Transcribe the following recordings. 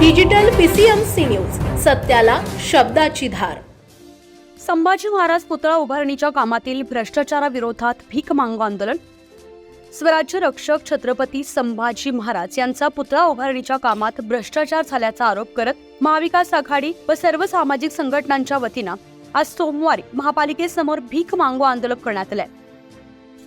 Digital PCMC news सत्याला शब्दाची धार. संभाजी महाराज पुतळा उभारणीच्या कामातील भ्रष्टाचाराविरोधात भीक मांग आंदोलन. स्वराज्य रक्षक छत्रपती संभाजी महाराज यांचा पुतळा उभारणीच्या कामात भ्रष्टाचार झाल्याचा आरोप करत महाविकास आघाडी व सर्व सामाजिक संघटनांच्या वतीनं आज सोमवारी महापालिकेसमोर भीक मांगो आंदोलन करण्यात आलंय.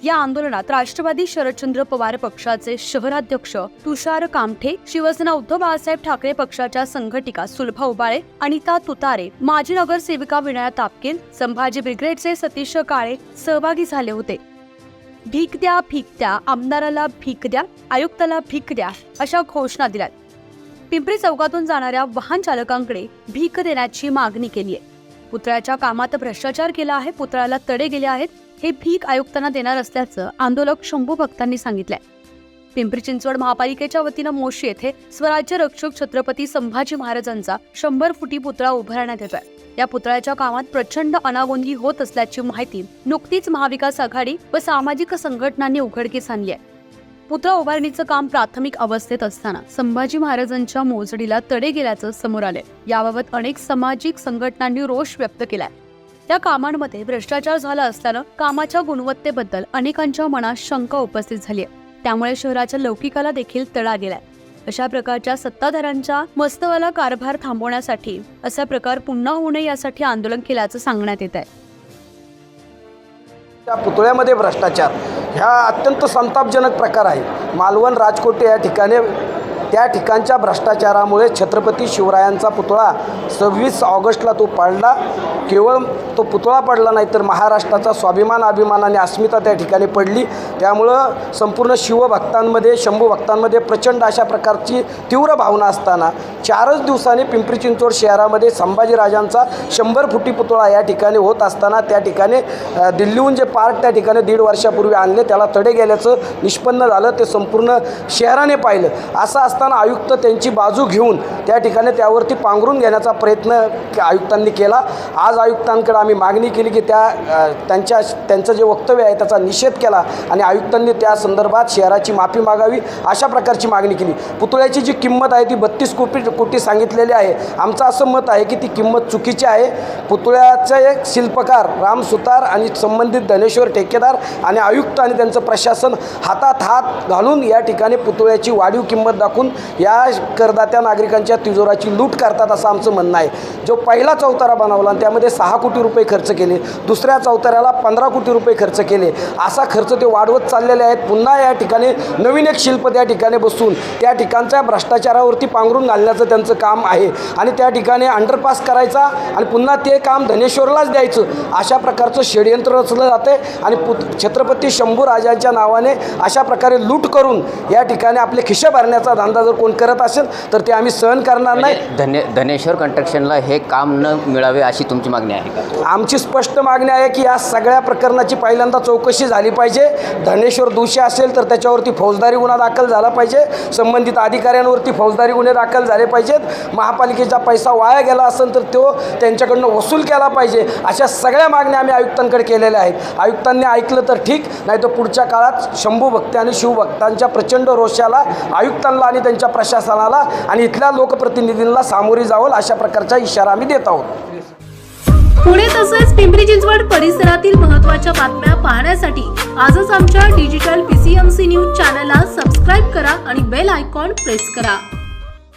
या आंदोलनात राष्ट्रवादी शरदचंद्र पवार पक्षाचे शहराध्यक्ष तुषार कामठे शिवसेना उद्धव बाळासाहेब ठाकरे पक्षाच्या संघटिका सुलभा उबाळे अनिता तुतारे माजी नगरसेविका विनया तापकीर संभाजी ब्रिगेडचे सतीश काळे सहभागी झाले होते. भीक द्या भीक द्या आमदाराला भीक द्या आयुक्ताला भीक द्या अशा घोषणा दिल्यात. पिंपरी चौकातून जाणाऱ्या वाहन चालकांकडे भीक देण्याची मागणी केली आहे पुतळ्याच्या कामात भ्रष्टाचार केला आहे पुतळ्याला तडे गेले आहेत हे भीक आयुक्तांना देणार असल्याचं आंदोलक शंभू भक्तांनी सांगितलंय. पिंपरी चिंचवड महापालिकेच्या वतीनं मोशी येथे स्वराज्य रक्षक छत्रपती संभाजी महाराजांचा शंभर फुटी पुतळा उभारण्यात येतोय. या पुतळ्याच्या कामात प्रचंड अनागोंदी होत असल्याची माहिती नुकतीच महाविकास आघाडी व सामाजिक संघटनांनी उघडकीस आणली आहे. पुतळा उभारणीचं काम प्राथमिक अवस्थेत असताना संभाजी महाराजांच्या मोजडीला तडे गेल्याचं समोर आले याबाबत अनेक सामाजिक संघटनांनी रोष व्यक्त केलाय. त्या कामांमध्ये भ्रष्टाचार झाला असल्यानं कामाच्या गुणवत्तेबद्दल अनेकांच्या मनात शंका उपस्थित झाली आहे. त्यामुळे शहराच्या लौकिकाला देखील तडा गेलाय. अशा प्रकारच्या सत्ताधाऱ्यांच्या मस्तवाला कारभार थांबवण्यासाठी असा प्रकार पुन्हा होऊ नये यासाठी आंदोलन केल्याचं सांगण्यात येत आहे त्या पुतळ्यामध्ये भ्रष्टाचार. ह्या अत्यंत संतापजनक प्रकार आहे. मालवण राजकोटे या ठिकाणी त्या ठिकाणच्या भ्रष्टाचारामुळे छत्रपती शिवरायांचा पुतळा सव्वीस ऑगस्टला तो पाडला. केवळ तो पुतळा पडला नाही तर महाराष्ट्राचा स्वाभिमान अभिमान आणि अस्मिता त्या ठिकाणी पडली. त्यामुळं संपूर्ण शिवभक्तांमध्ये शंभू भक्तांमध्ये प्रचंड अशा प्रकारची तीव्र भावना असताना चारच दिवसांनी पिंपरी चिंचवड शहरामध्ये संभाजीराजांचा शंभर फुटी पुतळा या ठिकाणी होत असताना त्या ठिकाणी दिल्लीहून जे पार्क त्या ठिकाणी दीड वर्षापूर्वी आणले त्याला तडे गेल्याचं निष्पन्न झालं ते संपूर्ण शहराने पाहिलं. असं असताना आयुक्त त्यांची बाजू घेऊन त्या ठिकाणी त्यावरती पांघरून घेण्याचा प्रयत्न आयुक्तांनी केला. आज आयुक्तांकडे आम्ही मागणी केली की त्या त्यांच्या त्यांचं जे वक्तव्य आहे त्याचा निषेध केला आणि आयुक्तांनी त्या संदर्भात शहराची माफी मागावी अशा प्रकारची मागणी केली. पुतळ्याची जी किंमत आहे ती बत्तीस कोटी कोटी सांगितलेली आहे. आमचं असं मत आहे की ती किंमत चुकीची आहे. पुतळ्याचे एक शिल्पकार राम सुतार आणि संबंधित धनेश्वर ठेकेदार आणि आयुक्त आणि त्यांचं प्रशासन हातात हात घालून या ठिकाणी पुतळ्याची वाढीव किंमत दाखवून या करदात्या नागरिकांच्या तिजोराची लूट करतात असं आमचं म्हणणं आहे. जो पहिला चौतारा बनवला आणि त्यामध्ये सहा कोटी रुपये खर्च केले दुसऱ्या चौताऱ्याला पंधरा कोटी रुपये खर्च केले असा खर्च ते वाढवत चाललेले आहेत. पुन्हा या ठिकाणी नवीन एक शिल्प त्या ठिकाणी बसून त्या ठिकाणच्या भ्रष्टाचारावरती पांघरून घालण्याचं त्यांचं काम आहे. आणि त्या ठिकाणी अंडरपास करायचा आणि पुन्हा ते काम धनेश्वरलाच द्यायचं अशा प्रकारचं षडयंत्र रचलं जाते आणि पुत छत्रपती शंभू राजांच्या नावाने अशा प्रकारे लूट करून या ठिकाणी आपले खिशे भरण्याचा धंदा जर कोण करत असेल तर ते आम्ही सहन करणार नाही. म्हणजे धने धनेश्वर कंस्ट्रक्शनला हे काम न मिळावे अशी तुमची मागणी आहे आमची स्पष्ट मागणी आहे की या सगळ्या प्रकरणाची पहिल्यांदा चौकशी झाली पाहिजे. धनेश्वर दोषी असेल तर त्याच्यावरती फौजदारी गुन्हा दाखल झाला पाहिजे. संबंधित अधिकाऱ्यांवरती फौजदारी गुन्हे दाखल झाले पाहिजेत. महापालिकेचा पैसा वाया गेला असेल तर तो त्यांच्याकडनं वसूल केला पाहिजे. अशा सगळ्या मागण्या आम्ही आयुक्तांकडे केलेल्या आहेत. आयुक्तांनी ऐकलं तर ठीक नाही तर पुढच्या काळात शंभू भक्ती आणि शिवभक्तांच्या प्रचंड रोषाला आयुक्तांना आणि त्यांच्या प्रशासनाला आणि इथल्या लोकप्रतिनिधींना सामोरी जावं अशा प्रकारचा इशारा आम्ही देत आहोत. पुणे तसेच पिंपरी चिंचवड परिसरातील महत्त्वाच्या बातम्या पाहण्यासाठी आजच आमच्या डिजिटल पीसीएमसी न्यूज चॅनलला सबस्क्राईब करा आणि बेल आयकॉन प्रेस करा.